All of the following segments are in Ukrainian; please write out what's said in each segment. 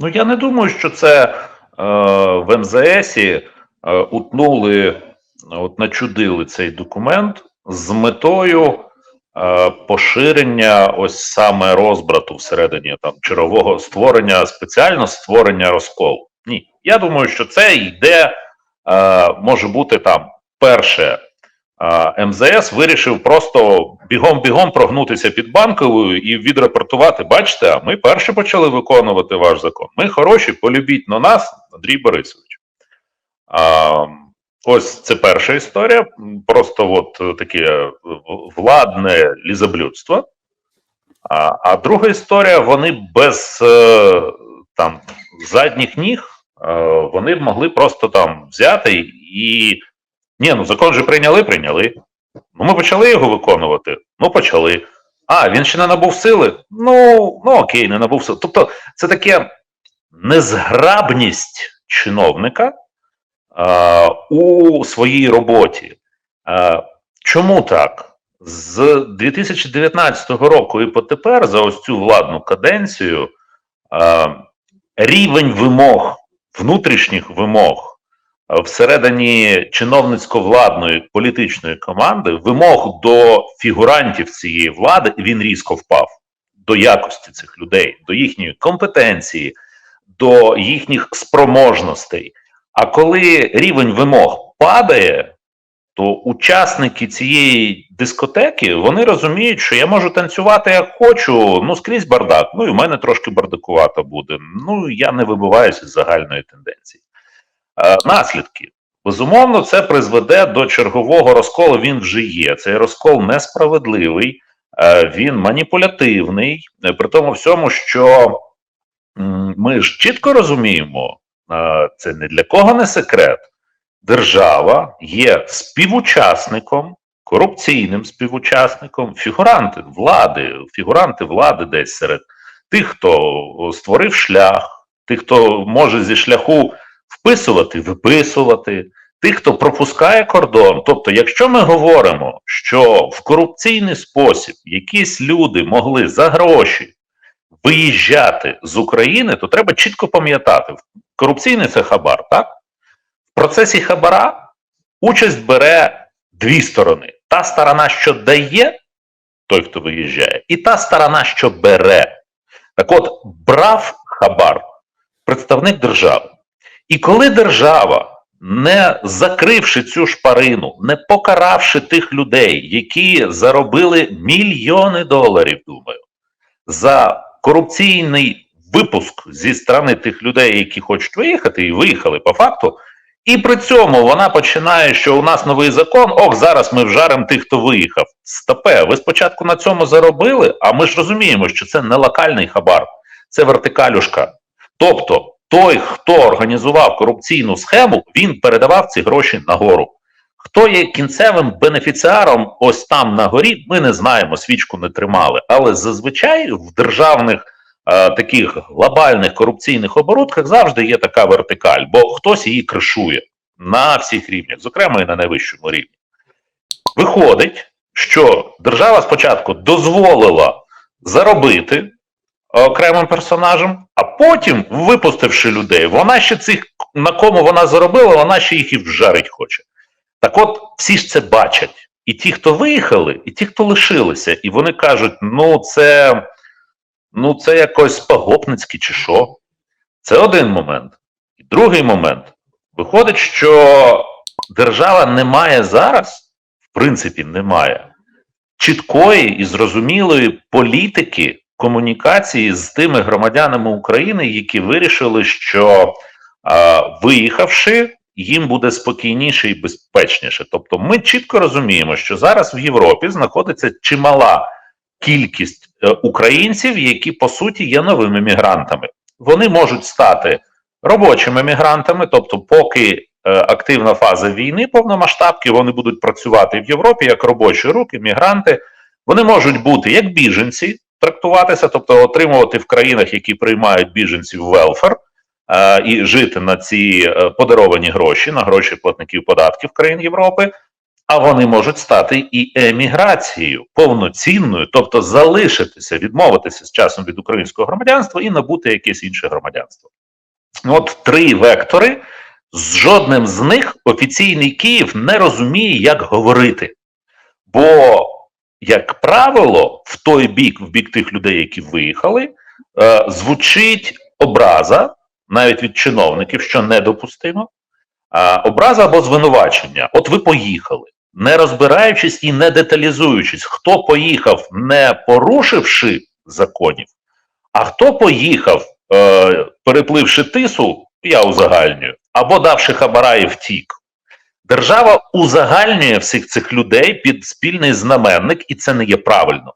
Ну я не думаю, що це е, в МЗСі е, утнули, от начудили цей документ з метою е, поширення ось саме розбрату всередині там чергового створення, спеціально створення розколу. Ні, я думаю, що це йде, е, може бути там перше. МЗС вирішив просто бігом-бігом прогнутися під банковою і відрапортувати. Бачите, а ми перші почали виконувати ваш закон. Ми хороші, полюбіть на нас, Андрій Борисович. А, ось це перша історія. Просто от таке владне лізоблюдство. А, а друга історія: вони без е, там задніх ніг е, вони могли просто там взяти і. Ні, ну закон же прийняли, прийняли. Ну, ми почали його виконувати. Ну, почали. А, він ще не набув сили. Ну, ну окей, не набув сили. Тобто, це таке незграбність чиновника а, у своїй роботі. А, чому так? З 2019 року і потепер за ось цю владну каденцію а, рівень вимог, внутрішніх вимог всередині чиновницько-владної політичної команди, вимог до фігурантів цієї влади він різко впав до якості цих людей, до їхньої компетенції, до їхніх спроможностей. А коли рівень вимог падає, то учасники цієї дискотеки вони розуміють, що я можу танцювати як хочу, ну скрізь бардак. Ну і в мене трошки бардакувато буде. Ну я не вибиваюся з загальної тенденції. Е, наслідки. Безумовно, це призведе до чергового розколу. Він вже є. Цей розкол несправедливий, е, він маніпулятивний, е, при тому всьому, що ми ж чітко розуміємо, це не для кого не секрет. Держава є співучасником, корупційним співучасником, фігуранти влади, фігуранти влади десь серед тих, хто створив шлях, тих, хто може зі шляху вписувати, виписувати, тих, хто пропускає кордон. Тобто, якщо ми говоримо, що в корупційний спосіб якісь люди могли за гроші виїжджати з України, то треба чітко пам'ятати, корупційний це хабар, так? В процесі хабара участь бере дві сторони: та сторона, що дає, той, хто виїжджає, і та сторона, що бере. Так от, брав хабар представник держави. І коли держава, не закривши цю шпарину, не покаравши тих людей, які заробили мільйони доларів, думаю, за корупційний випуск зі сторони тих людей, які хочуть виїхати, і виїхали по факту. І при цьому вона починає, що у нас новий закон, ох, зараз ми вжаримо тих, хто виїхав. Стопе, ви спочатку на цьому заробили, а ми ж розуміємо, що це не локальний хабар, це вертикалюшка. Тобто, той, хто організував корупційну схему, він передавав ці гроші нагору. Хто є кінцевим бенефіціаром ось там на горі, ми не знаємо, свічку не тримали. Але зазвичай в державних е, таких глобальних корупційних оборудках завжди є така вертикаль, бо хтось її кришує на всіх рівнях, зокрема і на найвищому рівні. Виходить, що держава спочатку дозволила заробити окремим персонажам, а потім, випустивши людей, вона ще цих, на кому вона заробила, вона ще їх і вжарить хоче. Так от, всі ж це бачать. І ті, хто виїхали, і ті, хто лишилися, і вони кажуть, ну це ну це якось погопницьке чи що. Це один момент. І другий момент. Виходить, що держава не має зараз, в принципі, не має чіткої і зрозумілої політики комунікації з тими громадянами України, які вирішили, що а, виїхавши, їм буде спокійніше і безпечніше. Тобто, ми чітко розуміємо, що зараз в Європі знаходиться чимала кількість е, українців, які по суті є новими мігрантами. Вони можуть стати робочими мігрантами, тобто, поки е, активна фаза війни, повномасштабки, вони будуть працювати в Європі як робочі руки, мігранти. Вони можуть бути як біженці, трактуватися, тобто отримувати в країнах, які приймають біженців велфер, і жити на ці е, подаровані гроші, на гроші платників податків країн Європи. а вони можуть стати і еміграцією повноцінною, тобто залишитися, відмовитися з часом від українського громадянства і набути якесь інше громадянство. От три вектори. З жодним з них офіційний Київ не розуміє, як говорити. Бо, як правило, в той бік, в бік тих людей, які виїхали, е, звучить образа навіть від чиновників, що недопустимо. А, образа або звинувачення. От ви поїхали, не розбираючись і не деталізуючись, хто поїхав, не порушивши законів, а хто поїхав, е, перепливши тису, я узагальнюю, або давши хабара і втік. Держава узагальнює всіх цих людей під спільний знаменник, і це не є правильно.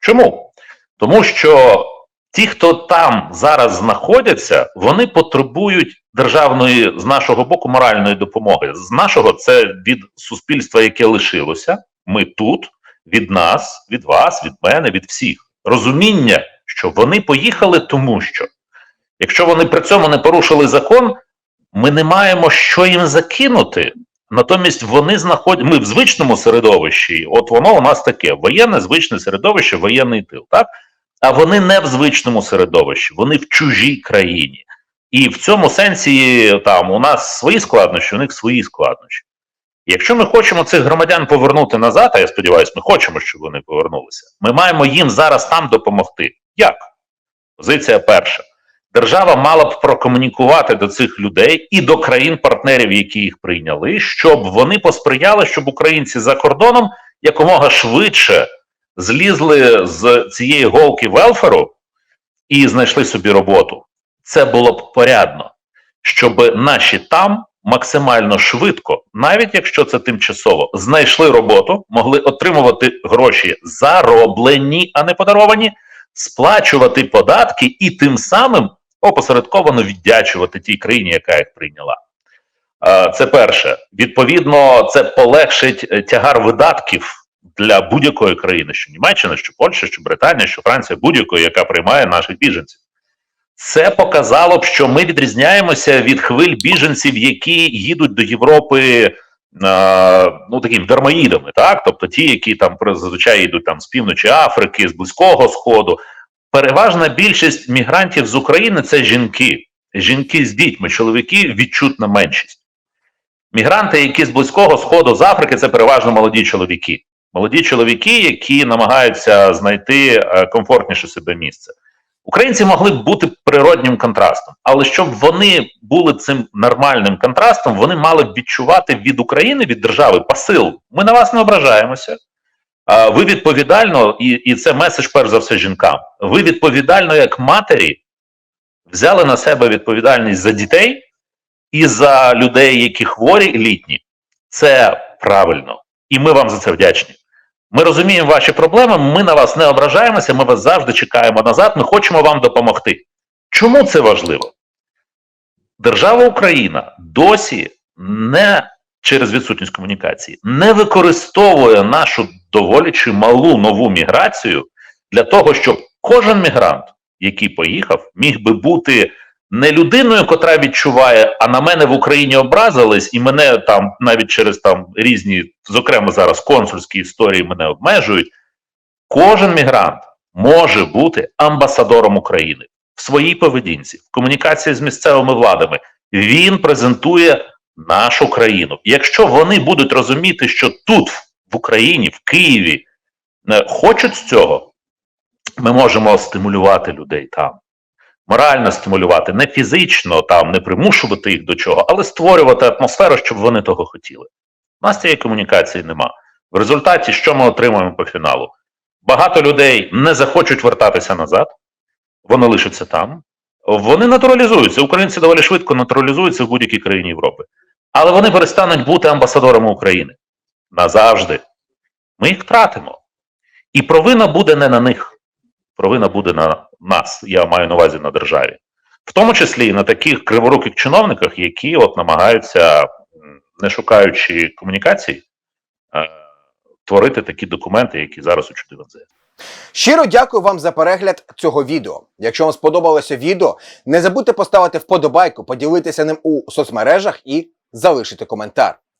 Чому? Тому що ті, хто там зараз знаходяться, вони потребують державної з нашого боку моральної допомоги. З нашого це від суспільства, яке лишилося. Ми тут, від нас, від вас, від мене, від всіх. Розуміння, що вони поїхали, тому що якщо вони при цьому не порушили закон, ми не маємо що їм закинути. Натомість вони знаходять ми в звичному середовищі, от воно у нас таке воєнне звичне середовище, воєнний тил, так? А вони не в звичному середовищі, вони в чужій країні. І в цьому сенсі там у нас свої складнощі, у них свої складнощі. Якщо ми хочемо цих громадян повернути назад, а я сподіваюся, ми хочемо, щоб вони повернулися, ми маємо їм зараз там допомогти. Як? Позиція перша. Держава мала б прокомунікувати до цих людей і до країн-партнерів, які їх прийняли, щоб вони посприяли, щоб українці за кордоном якомога швидше злізли з цієї голки велферу і знайшли собі роботу. Це було б порядно, щоб наші там максимально швидко, навіть якщо це тимчасово, знайшли роботу, могли отримувати гроші зароблені, а не подаровані, сплачувати податки і тим самим опосередковано віддячувати тій країні, яка їх прийняла. Е, Це перше. Відповідно, це полегшить е, тягар видатків для будь-якої країни, що Німеччина, що Польща, що Британія, що Франція, будь-якої, яка приймає наших біженців. Це показало б, що ми відрізняємося від хвиль біженців, які їдуть до Європи е, ну такими дармоїдами, так тобто ті, які там зазвичай йдуть там з півночі Африки, з близького сходу. Переважна більшість мігрантів з України це жінки, жінки з дітьми, чоловіки відчутна меншість. Мігранти, які з близького сходу з Африки, це переважно молоді чоловіки. Молоді чоловіки, які намагаються знайти е, комфортніше себе місце. Українці могли б бути природнім контрастом, але щоб вони були цим нормальним контрастом, вони мали б відчувати від України, від держави посил. Ми на вас не ображаємося. Ви відповідально, і, і це меседж перш за все жінкам. Ви відповідально, як матері, взяли на себе відповідальність за дітей і за людей, які хворі літні. Це правильно. І ми вам за це вдячні. Ми розуміємо ваші проблеми, ми на вас не ображаємося, ми вас завжди чекаємо назад, ми хочемо вам допомогти. Чому це важливо? Держава Україна досі не через відсутність комунікації не використовує нашу доволі чималу нову міграцію для того, щоб кожен мігрант, який поїхав, міг би бути не людиною, котра відчуває, а на мене в Україні образились, і мене там навіть через там різні, зокрема зараз консульські історії мене обмежують. Кожен мігрант може бути амбасадором України в своїй поведінці, в комунікації з місцевими владами. Він презентує нашу країну. Якщо вони будуть розуміти, що тут, в Україні, в Києві, е, хочуть цього, ми можемо стимулювати людей там. Морально стимулювати, не фізично там, не примушувати їх до чого, але створювати атмосферу, щоб вони того хотіли. У нас цієї комунікації нема. В результаті, що ми отримуємо по фіналу? Багато людей не захочуть вертатися назад, вони лишаться там. Вони натуралізуються. Українці доволі швидко натуралізуються в будь-якій країні Європи. Але вони перестануть бути амбасадорами України назавжди. Ми їх втратимо. І провина буде не на них. Провина буде на нас. Я маю на увазі на державі. В тому числі і на таких криворуких чиновниках, які от намагаються, не шукаючи комунікацій, е, творити такі документи, які зараз у ЧДВЗ. Щиро дякую вам за перегляд цього відео. Якщо вам сподобалося відео, не забудьте поставити вподобайку, поділитися ним у соцмережах і залишити коментар.